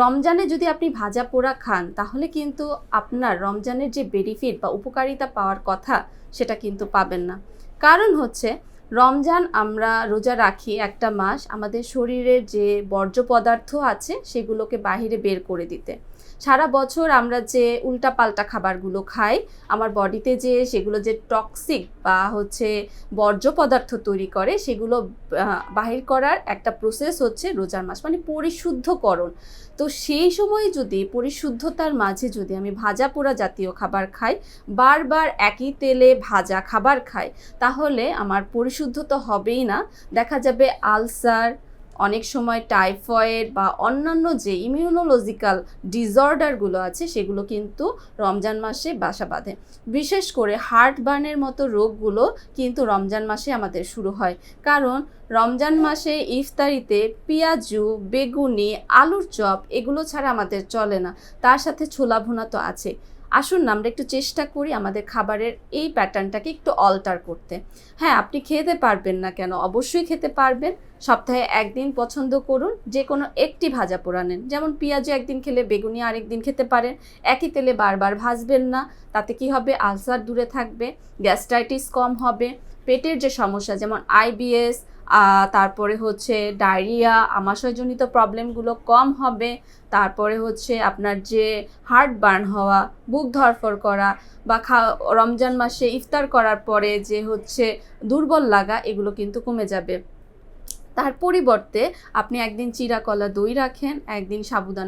রমজানে যদি আপনি ভাজা পোড়া খান, তাহলে কিন্তু আপনার রমজানের যে বেনিফিট বা উপকারিতা পাওয়ার কথা, সেটা কিন্তু পাবেন না। কারণ হচ্ছে রমজান আমরা রোজা রাখি একটা মাস, আমাদের শরীরের যে বর্জ্য পদার্থ আছে সেগুলোকে বাহিরে বের করে দিতে। সারা বছর আমরা যে উল্টাপাল্টা খাবারগুলো খাই, আমার বডিতে যে সেগুলো যে টক্সিক বা হচ্ছে বর্জ্য পদার্থ তৈরি করে, সেগুলো বাহির করার একটা প্রসেস হচ্ছে রোজার মাস মানে পরিশুদ্ধকরণ। তো সেই সময় যদি, পরিশুদ্ধতার মাঝে যদি আমি ভাজা পোড়া জাতীয় খাবার খাই, বারবার একই তেলে ভাজা খাবার খাই, তাহলে আমার পরিশুদ্ধ তো হবেই না। দেখা যাবে আলসার, অনেক সময় টাইফয়েড বা অন্যান্য যে ইমিউনোলজিক্যাল ডিসঅর্ডারগুলো আছে, সেগুলো কিন্তু রমজান মাসে বাসা বাঁধে। বিশেষ করে হার্ট বার্নের মতো রোগগুলো কিন্তু রমজান মাসে আমাদের শুরু হয়। কারণ রমজান মাসে ইফতারিতে পেঁয়াজু, বেগুনি, আলুর চপ, এগুলো ছাড়া আমাদের চলে না। তার সাথে ছোলা ভুনা তো আছে আসুন না, আমরা একটু চেষ্টা করি আমাদের খাবারের এই প্যাটার্নটাকে একটু অল্টার করতে। হ্যাঁ আপনি খেতে পারবেন না কেন? অবশ্যই খেতে পারবেন। সপ্তাহে একদিন পছন্দ করুন যে কোনো একটি ভাজা পোড়া নেন। যেমন পেঁয়াজু একদিন খেলে বেগুনি আরেক দিন খেতে পারেন। একই তেলে বারবার ভাজবেন না, তাতে কি হবে? আলসার দূরে থাকবে, গ্যাস্ট্রাইটিস কম হবে, পেটের যে সমস্যা, যেমন আইবিএস তারপরে হচ্ছে ডায়রিয়া, আমাশয়জনিত প্রবলেমগুলো কম হবে। তারপরে হচ্ছে আপনার যে হার্ট বার্ন হওয়া, বুক ধরফর করা বা খা, রমজান মাসে ইফতার করার পরে যে হচ্ছে দুর্বল লাগা, এগুলো কিন্তু কমে যাবে। তার পরিবর্তে আপনি একদিন চিরা কলা দই রাখেন, একদিন সাবুদানা